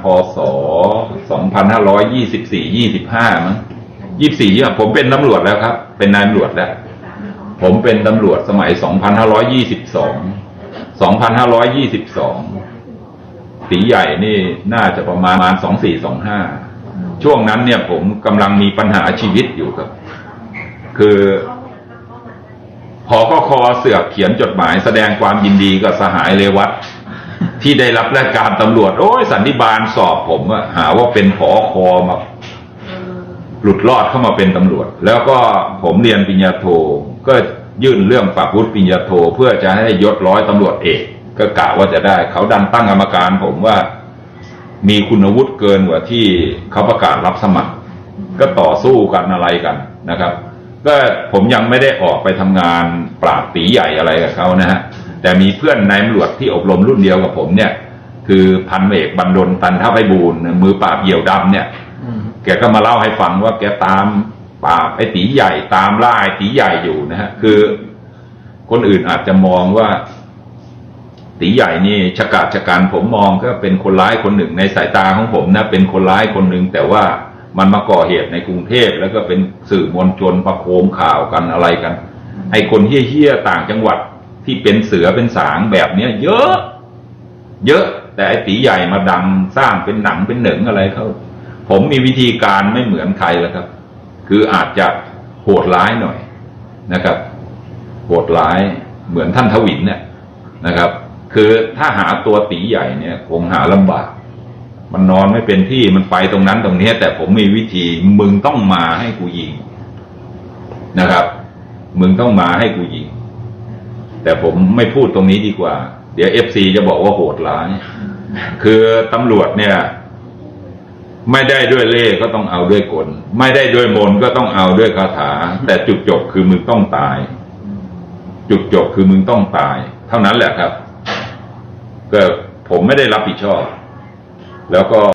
พศ2524 25มั้ง24เนี่ยผมเป็นตำรวจแล้วครับ เป็นนายตำรวจแล้ว ผมเป็นตำรวจสมัย2522 2522ตีใหญ่นี่น่าจะประมาณ2425ช่วงนั้นเนี่ยผมกำลังมีปัญหาชีวิตอยู่ครับ คือพอก็คอเสือกเขียนจดหมายแสดงความยินดีกับสหายเรวัต ที่ได้รับราชการตำรวจ โอ้ยสันติบาลสอบผมอะหาว่าเป็นผอคอมาหลุดรอดเข้ามาเป็นตำรวจ แล้วก็ผมเรียนปริญญาโทก็ยื่นเรื่องฝากวุฒิปริญญาโทเพื่อจะให้ยศร้อยตำรวจเอก ก็กะว่าจะได้ เขาดันตั้งกรรมการผมว่ามีคุณวุฒิเกินกว่าที่เขาประกาศรับสมัคร ก็ต่อสู้กันอะไรกันนะครับ ก็ผมยังไม่ได้ออกไปทำงานปราบตีใหญ่อะไรกับเขานะฮะ แต่มีเพื่อนนายตำรวจที่อบรมรุ่นเดียวกับผมเนี่ย คือพันเอกบรรดลตันทไพบูลย์มือปราบเหยี่ยวดำเนี่ยแกก็มาเล่าให้ฟังว่าแกตามปราบไอ้ตีใหญ่ตามล่าไอ้ตีใหญ่อยู่นะฮะคือ คนอื่นอาจจะมองว่าตีใหญ่นี่ชะกาจชะกันผมมองก็เป็นคนร้ายคนหนึ่งในสายตาของผมนะเป็นคนร้ายคนหนึ่งแต่ว่ามันมาก่อเหตุในกรุงเทพแล้วก็เป็นสื่อมวลชนประโคมข่าวกันอะไรกันไอ้คนเฮี้ยๆต่างจังหวัด ที่เป็นเสือเป็นสางแบบเนี้ย เยอะ เยอะ แต่ไอ้ตีใหญ่มาดังสร้างเป็นหนังเป็นหนึ่งอะไรเขาผมมีวิธีการไม่เหมือนใครแล้วครับ คืออาจจะโหดร้ายหน่อยนะครับ โหดร้ายเหมือนท่านทวินเนี่ยนะครับ คือถ้าหาตัวตีใหญ่เนี่ยคงหาลำบาก มันนอนไม่เป็นที่มันไปตรงนั้นตรงนี้แต่ผมมีวิธีมึงต้องมาให้กูยิงนะครับ มึงต้องมาให้กูยิง แต่ผมไม่พูดตรงนี้ดีกว่า เดี๋ยวเอฟซีจะบอกว่าโหดร้าย คือตำรวจเนี่ย ไม่ได้ด้วยเล่ก็ต้องเอาด้วยกล ไม่ได้ด้วยมนก็ต้องเอาด้วยคาถา แต่จุดจบคือมึงต้องตาย จุดจบคือมึงต้องตาย เท่านั้นแหละครับ ก็ผมไม่ได้รับผิดชอบ แล้วก็